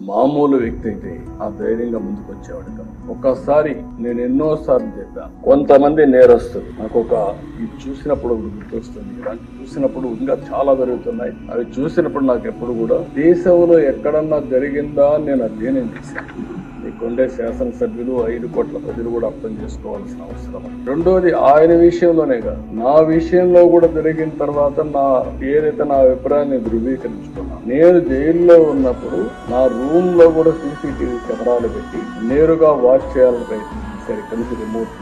మామూలు వ్యక్తి అయితే ఆ ధైర్యంగా ముందుకు వచ్చేవాడు కాదు. ఒక్కసారి నేను ఎన్నో సార్లు చెప్పాను కొంతమంది నేరస్తులు. నాకు ఒక ఇది చూసినప్పుడు గుర్తొస్తుంది ఇలాంటి చూసినప్పుడు ఇంకా చాలా జరుగుతున్నాయి. అవి చూసినప్పుడు నాకు ఎప్పుడు కూడా దేశంలో ఎక్కడన్నా జరిగిందా నేను అధ్యయనం చేశాను. మీకుండే శాసనసభ్యులు ఐదు కోట్ల ప్రజలు కూడా అర్థం చేసుకోవాల్సిన అవసరం. రెండోది ఆయన విషయంలోనే కాదు. నా విషయంలో కూడా జరిగిన తర్వాత నా ఏదైతే నా అభిప్రాయాన్ని ధృవీకరించుకున్నాను. నేను జైల్లో ఉన్నప్పుడు నా రూమ్లో కూడా సీసీటీవీ కెమెరాలు పెట్టి నేరుగా వాచ్ చేయాలని ప్రయత్నించారు కలిసి రిమోట్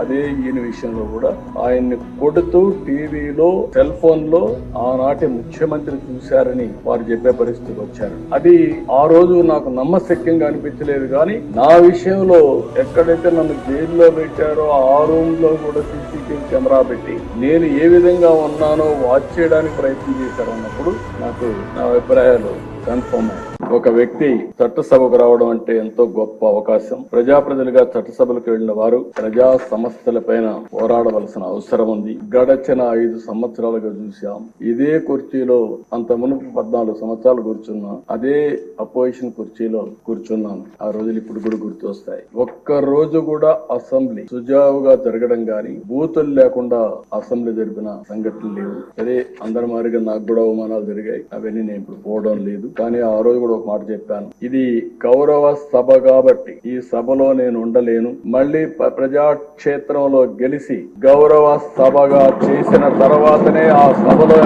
అదే ఈయన విషయంలో కూడా ఆయన్ని కొడుతూ టీవీలో సెల్ ఫోన్లో ఆనాటి ముఖ్యమంత్రి చూశారని వారు చెప్పే పరిస్థితికి వచ్చారు. అది ఆ రోజు నాకు నమ్మశక్యంగా అనిపించలేదు కానీ నా విషయంలో ఎక్కడైతే నన్ను జైల్లో పెట్టారో ఆ రూమ్లో కూడా సీసీటీవీ కెమెరా పెట్టి నేను ఏ విధంగా ఉన్నానో వాచ్ చేయడానికి ప్రయత్నం చేశారు అన్నప్పుడు నాకు నా అభిప్రాయాలు కన్ఫర్మ్ ఒక వ్యక్తి చట్టసభకు రావడం అంటే ఎంతో గొప్ప అవకాశం. ప్రజాప్రతినిధిగా చట్టసభలకు వెళ్ళిన వారు ప్రజా సమస్యల పైన పోరాడవలసిన అవసరం ఉంది. గడచిన ఐదు సంవత్సరాలుగా చూశాం. ఇదే కుర్చీలో అంత మునుపు పద్నాలుగు సంవత్సరాలు కూర్చున్నా అదే అపోజిషన్ కుర్చీలో కూర్చున్నాను. ఆ రోజులు ఇప్పుడు కూడా గుర్తొస్తాయి. ఒక్క రోజు కూడా అసెంబ్లీ సుజావుగా జరగడం గాని బూతులు లేకుండా అసెంబ్లీ జరిపిన సంఘటనలు లేవు. అదే అందరి మారిగా నాకు కూడా అవమానాలు జరిగాయి. అవన్నీ నేను ఇప్పుడు పోవడం లేదు. కానీ ఆ రోజు కూడా ఒక మాట చెప్పాను. ఇది గౌరవ సభ కాబట్టి ఈ సభలో నేను ఉండలేను. మళ్ళీ ప్రజాక్షేత్రంలో గెలిచి గౌరవ సభగా చేసిన తర్వాతనే ఆ సభలో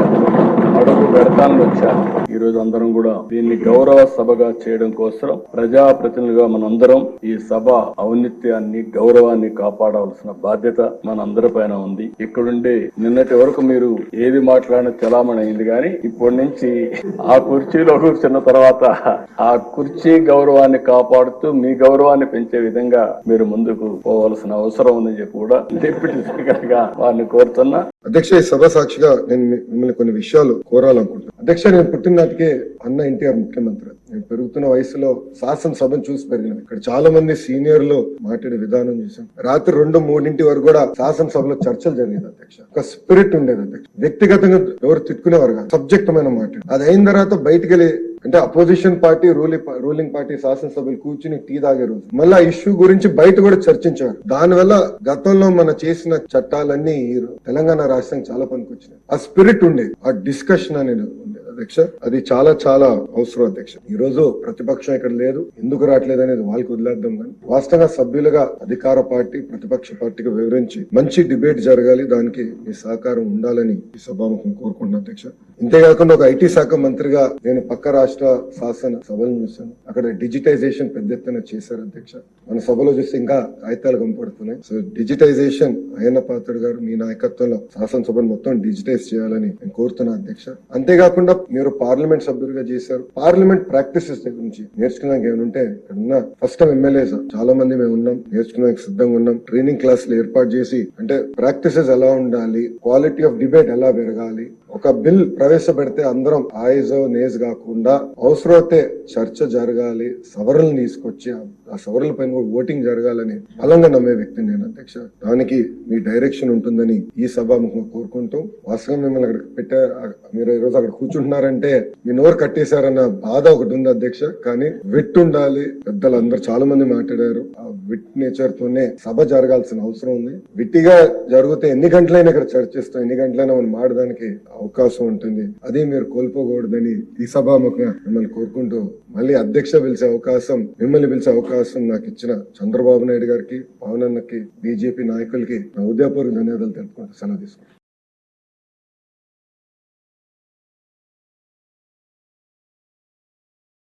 అడుగు పెడతానని వచ్చాను. రోజు అందరం కూడా దీన్ని గౌరవ సభగా చేయడం కోసం ప్రజాప్రతినిధులుగా మనందరం ఈ సభ ఔన్నిత్యాన్ని గౌరవాన్ని కాపాడవలసిన బాధ్యత మనందరి పైన ఉంది. ఇక్కడుండే నిన్నటి వరకు మీరు ఏది మాట్లాడిన చలామణి అయింది కానీ ఇప్పటి నుంచి ఆ కుర్చీలో కూర్చున్న తర్వాత ఆ కుర్చీ గౌరవాన్ని కాపాడుతూ మీ గౌరవాన్ని పెంచే విధంగా మీరు ముందుకు పోవలసిన అవసరం ఉందని చెప్పి కూడా డిప్యూటీ స్పీకర్గా వారిని కోరుతున్నా. అధ్యక్ష ఈ సభ సాక్షిగా నేను మిమ్మల్ని కొన్ని విషయాలు కోరాలనుకుంటున్నాను అధ్యక్ష నేను పుట్టిన నాటికే అన్న ఎన్టీఆర్ ముఖ్యమంత్రి. నేను పెరుగుతున్న వయసులో శాసనసభను చూసి పెరిగిన. ఇక్కడ చాలా మంది సీనియర్లు మాట్లాడే విధానం చూసాం. రాత్రి రెండు మూడింటి వరకు కూడా శాసనసభలో చర్చలు జరిగేది అధ్యక్ష. ఒక స్పిరిట్ ఉండేది అధ్యక్ష. వ్యక్తిగతంగా ఎవరు తిట్టుకునేవారు కాదు. సబ్జెక్టమైన మాట అది అయిన తర్వాత బయటికి వెళ్ళి అంటే opposition party ruling ruling party శాసనసభ్యులు కూర్చుని టీ తాగే రోజు. మళ్ళీ ఆ ఇష్యూ గురించి బయట కూడా చర్చించారు దానివల్ల గతంలో మన చేసిన చట్టాలన్నీ తెలంగాణ రాష్ట్రానికి చాలా పనికొచ్చినాయి. ఆ స్పిరిట్ ఉండే ఆ డిస్కషన్ అనేది అధ్యక్ష. అది చాలా చాలా అవసరం అధ్యక్ష. ఈ రోజు ప్రతిపక్షం ఇక్కడ లేదు. ఎందుకు రావట్లేదు అనేది వాళ్ళకి వదిలేద్దాం కానీ వాస్తవంగా సభ్యులుగా అధికార పార్టీ ప్రతిపక్ష పార్టీకి వివరించి మంచి డిబేట్ జరగాలి. దానికి మీ సహకారం ఉండాలని ఈ సభాముఖం కోరుకుంటున్నాను అధ్యక్ష. ఇంతేకాకుండా ఒక ఐటీ శాఖ మంత్రిగా నేను పక్క రాష్ట్ర శాసన సభలను చూశాను. అక్కడ డిజిటైజేషన్ పెద్ద ఎత్తున చేశారు అధ్యక్ష. మన సభలో చూస్తే ఇంకా కాగితాలు కనపడుతున్నాయి. సో డిజిటైజేషన్ అయ్యన్న పాత్రుడు గారు మీ నాయకత్వంలో శాసనసభను మొత్తం డిజిటైజ్ చేయాలని నేను కోరుతున్నా అధ్యక్ష. అంతేకాకుండా మీరు పార్లమెంట్ సభ్యులుగా చేశారు. పార్లమెంట్ ప్రాక్టీసెస్ గురించి నేర్చుకున్నాక ఏమైనా ఉంటే ఇక్కడ ఉన్న ఫస్ట్ టైం ఎమ్మెల్యేస్ చాలా మంది మేము ఉన్నాం నేర్చుకున్నాక సిద్ధంగా ఉన్నాం. ట్రైనింగ్ క్లాసులు ఏర్పాటు చేసి అంటే ప్రాక్టీసెస్ ఎలా ఉండాలి క్వాలిటీ ఆఫ్ డిబేట్ ఎలా పెరగాలి ఒక బిల్ ప్రవేశపెడితే అందరం ఆయజో నేజ్ కాకుండా అవసరమైతే చర్చ జరగాలి సవరణలు తీసుకొచ్చి ఆ- ఆ సవరణల పైన కూడా ఓటింగ్ జరగాలని బలంగా నమ్మే వ్యక్తి నేను అధ్యక్ష. దానికి మీ డైరెక్షన్ ఉంటుందని ఈ సభాముఖంగా కోరుకుంటూ వాస్తవం మిమ్మల్ని అక్కడ పెట్టే మీరు ఈ రోజు అక్కడ కూర్చుంటున్నారంటే మీ నోరు కట్టేశారన్న బాధ ఒకటి ఉంది అధ్యక్ష. కానీ విట్ ఉండాలి. పెద్దలు అందరు చాలా మంది మాట్లాడారు. ఆ విట్ నేచర్ తోనే సభ జరగాల్సిన అవసరం ఉంది. విట్టిగా జరిగితే ఎన్ని గంటలైనా ఇక్కడ చర్చిస్తాం. ఎన్ని గంటలైనా మనం మాడడానికి అవకాశం ఉంటుంది. అది మీరు కోల్పోకూడదని ఈ సభాముఖంగా మిమ్మల్ని కోరుకుంటూ మళ్ళీ అధ్యక్ష పిలిచే అవకాశం మిమ్మల్ని పిలిచే అవకాశం నాకు ఇచ్చిన చంద్రబాబు నాయుడు గారికి పవన్ అన్నకి బీజేపీ నాయకులకి నా ఉదయపూర్వక ధన్యవాదాలు తెలుపుకుంటూ సెలవు తీసుకుంటాను